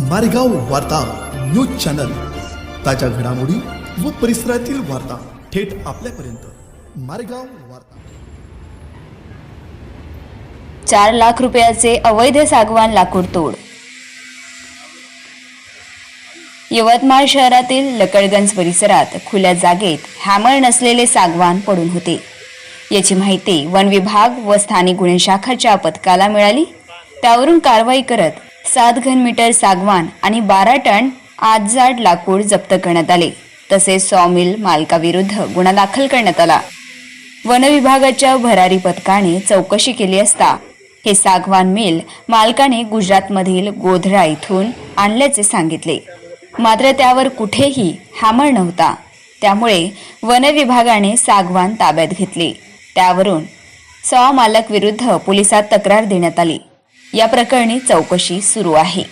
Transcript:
मारेगाव वार्ता news channel. ताज्या घडामोडी व परिसरातील वार्ता थेट आपल्यापर्यंत. मारेगाव वार्ता. चार लाख रुपयाचे अवैध सागवान लाकूड तोड यवतमाळ शहरातील लकडगंज परिसरात खुल्या जागेत हॅमर नसलेले सागवान पडून होते. याची माहिती वन विभाग व स्थानिक गुन्हे शाखाच्या पथकाला मिळाली. त्यावरून कारवाई करत सात घन मीटर सागवान आणि बारा टन आजजाड लाकूड जप्त करण्यात आले. तसेच सॉमिल मालकाविरुद्ध गुन्हा दाखल करण्यात आला. वनविभागाच्या भरारी पथकाने चौकशी केली असता हे सागवान मिल मालकाने गुजरातमधील गोधरा इथून आणल्याचे सांगितले. मात्र त्यावर कुठेही हॅमर नव्हता. त्यामुळे वनविभागाने सागवान ताब्यात घेतले. त्यावरून सॉ मालक विरुद्ध पोलिसात तक्रार देण्यात आली. या प्रकरणी चौकशी सुरू आहे.